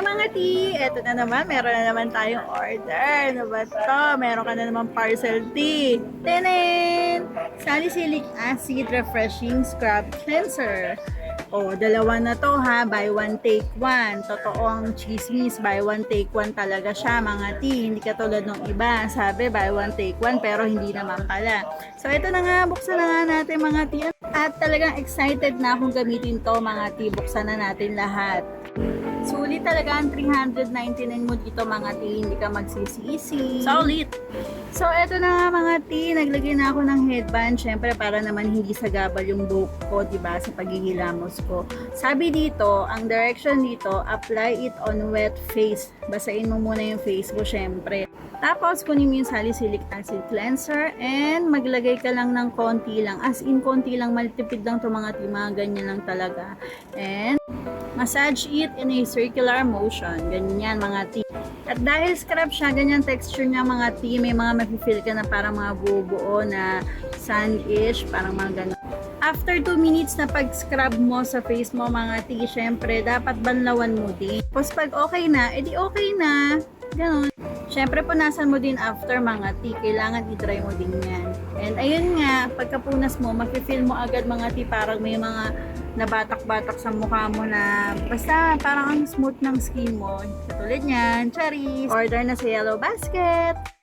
Hi mga tea! Eto na naman, meron na naman tayong order. Ano ba to? Meron ka na naman parcel tea. Tenen! Salicylic acid refreshing scrub cleanser. O, dalawa na to ha. Buy one, take one. Totoo ang chismis. Buy one, take one talaga siya mga tea. Hindi katulad ng iba. Sabi, buy one, take one. Pero hindi naman pala. So, ito na nga. Buksan na nga natin mga tea. At talagang excited na akong gamitin to mga tea. Buksan na natin lahat. Sulit talaga ang 399 mo dito mga tea, hindi ka magsisisi. Solid! So, eto na nga mga tea, naglagay na ako ng headband, syempre para naman hindi sagabal yung buhok ko, di ba, sa paghihilamos ko. Sabi dito, ang direction dito, apply it on wet face. Basain mo muna yung face mo, syempre. Tapos, kunin mo yung salicylic acid cleanser and maglagay ka lang ng konti lang. As in, konti lang, maltipid lang to mga tea, mga ganyan lang talaga. And, massage it in a circular motion. Ganyan mga tea. At dahil scrub siya, ganyan texture niya mga tea, may mga mafe-feel ka na parang mga buo-buo na sand-ish, parang mga ganun. After 2 minutes na pag-scrub mo sa face mo mga tea, syempre dapat banlawan mo din. Tapos pag okay na, edi okay na. Ganun. Syempre, punasan mo din after mga tea. Kailangan i-dry mo din yan. And ayun nga, pagkapunas mo, mafe-feel mo agad mga tea parang may mga nabatak-batak sa mukha mo na basta parang ang smooth ng skin mo. Katulad niyan, cherries. Order na sa Yellow Basket.